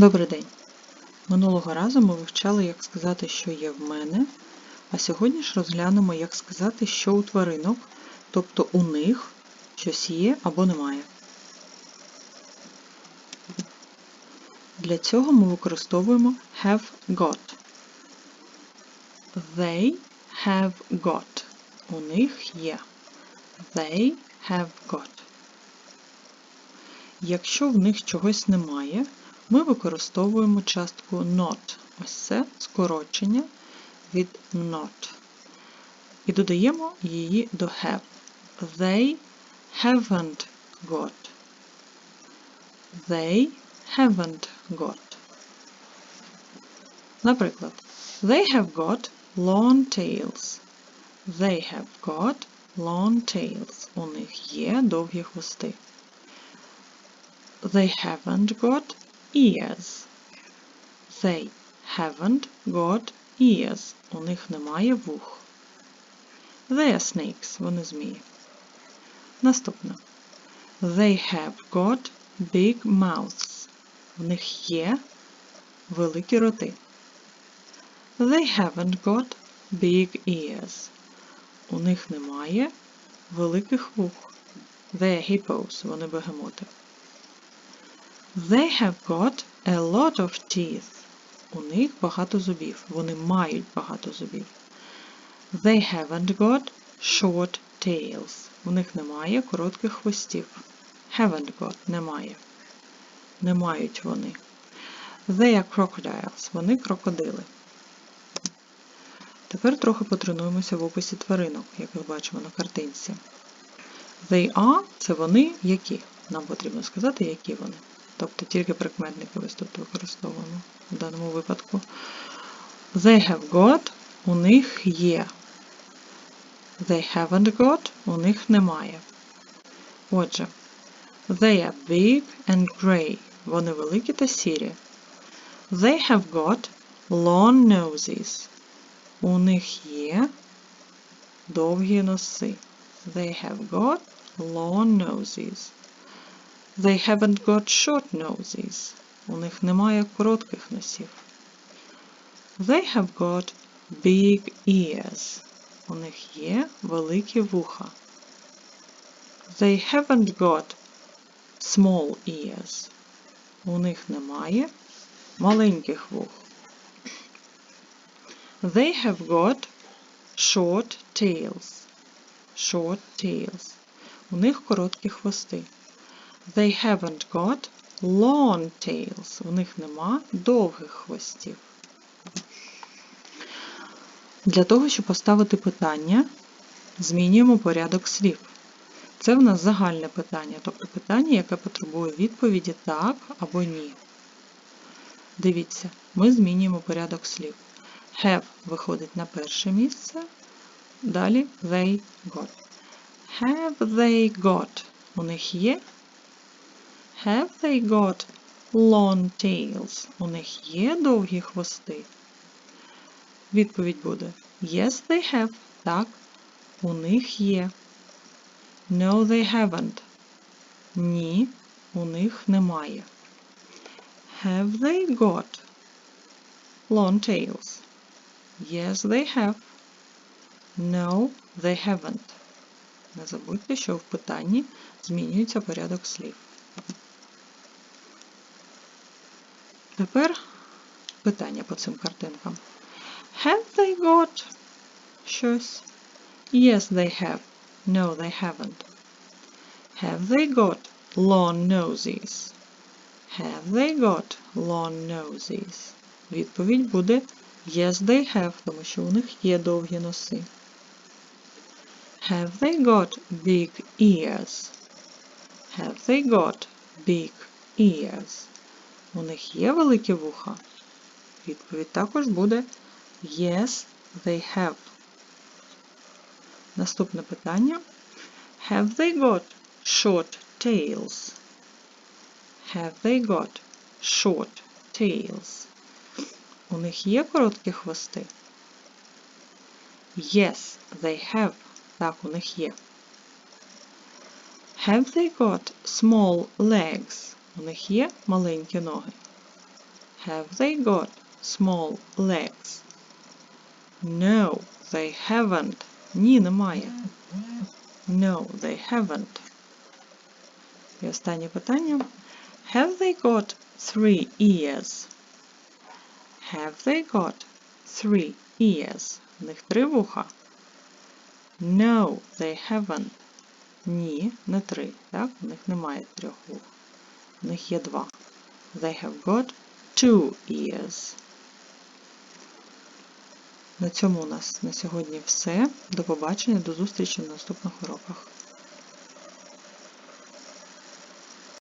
Добрий день! Минулого разу ми вивчали, як сказати, що є в мене, а сьогодні ж розглянемо, як сказати, що у тваринок, тобто у них щось є або немає. Для цього ми використовуємо have got. They have got. У них є. They have got. Якщо в них чогось немає, ми використовуємо частку not. Ось це скорочення від not. І додаємо її до have. They haven't got. They haven't got. Наприклад, they have got long tails. They have got long tails. У них є довгі хвости. They haven't got ears. They haven't got ears. У них немає вух. They are snakes. Вони змії. Наступне. They have got big mouths. В них є великі роти. They haven't got big ears. У них немає великих вух. They are hippos. Вони бегемоти. They have got a lot of teeth. У них багато зубів. Вони мають багато зубів. They haven't got short tails. У них немає коротких хвостів. Haven't got немає. Не мають вони. They are crocodiles. Вони крокодили. Тепер трохи потренуємося в описі тваринок, як ми бачимо на картинці. They are це вони які. Нам потрібно сказати, які вони. Тобто тільки прикметники ось тут використовуємо в даному випадку. They have got у них є. They haven't got у них немає. Отже, they are big and grey. Вони великі та сірі. They have got long noses. У них є довгі носи. They have got long noses. They haven't got short noses. У них немає коротких носів. They have got big ears. У них є великі вуха. They haven't got small ears. У них немає маленьких вух. They have got short tails. Short tails. У них короткі хвости. They haven't got long tails. У них нема довгих хвостів. Для того, щоб поставити питання, змінюємо порядок слів. Це в нас загальне питання, тобто питання, яке потребує відповіді так або ні. Дивіться, ми змінюємо порядок слів. Have виходить на перше місце, далі they got. Have they got? У них є Have they got long tails? У них є довгі хвости? Відповідь буде Yes, they have. Так, у них є. No, they haven't. Ні, у них немає. Have they got long tails? Yes, they have. No, they haven't. Не забудьте, що в питанні змінюється порядок слів. Тепер питання по цим картинкам. Have they got щось? Yes, they have. No, they haven't. Have they got long noses? Have they got long noses? Відповідь буде Yes, they have, тому що у них є довгі носи. Have they got big ears? Have they got big ears? У них є великі вуха? Відповідь також буде Yes, they have. Наступне питання. Have they got short tails? Have they got short tails? У них є короткі хвости? Yes, they have. Так, у них є. Have they got small legs? У них є маленькі ноги. Have they got small legs? No, they haven't. Ні, немає. No, they haven't. І останнє питання. Have they got three ears? Have they got three ears? В них три вуха. No, they haven't. Ні, не три. Так? У них немає трьох вух. У них є два. They have got two ears. На цьому у нас на сьогодні все. До побачення, до зустрічі в наступних уроках.